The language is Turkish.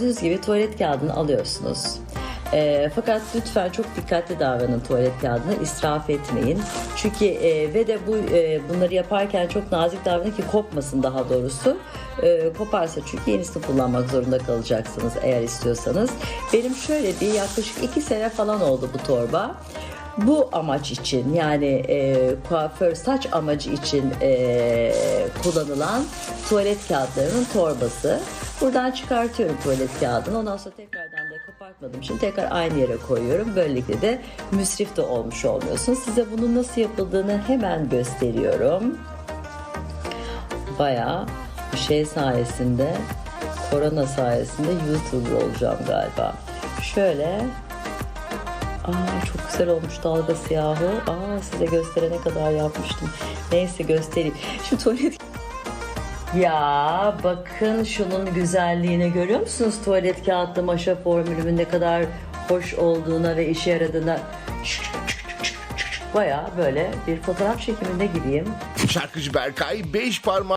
Gördüğünüz gibi tuvalet kağıdını alıyorsunuz. Ee, fakat lütfen çok dikkatli davranın tuvalet kağıdını israf etmeyin. Çünkü e, ve de bu e, bunları yaparken çok nazik davranın ki kopmasın daha doğrusu. E, koparsa çünkü yenisini kullanmak zorunda kalacaksınız eğer istiyorsanız. Benim şöyle bir yaklaşık iki sene falan oldu bu torba. Bu amaç için yani e, kuaför saç amacı için e, kullanılan tuvalet kağıtlarının torbası. Buradan çıkartıyorum tuvalet kağıdını. Ondan sonra tekrardan da kopartmadığım için tekrar aynı yere koyuyorum. Böylelikle de müsrif de olmuş olmuyorsunuz. Size bunun nasıl yapıldığını hemen gösteriyorum. Bayağı bir şey sayesinde korona sayesinde YouTuber olacağım galiba. Şöyle Aa çok güzel olmuş dalgası yahu. Aa size gösterene kadar yapmıştım. Neyse göstereyim. Şu tuvalet ya bakın şunun güzelliğini görüyor musunuz? Tuvalet kağıtlı maşa formülümün ne kadar hoş olduğuna ve işe yaradığına Baya böyle bir fotoğraf çekiminde gibiyim. Şarkıcı Berkay beş parmağı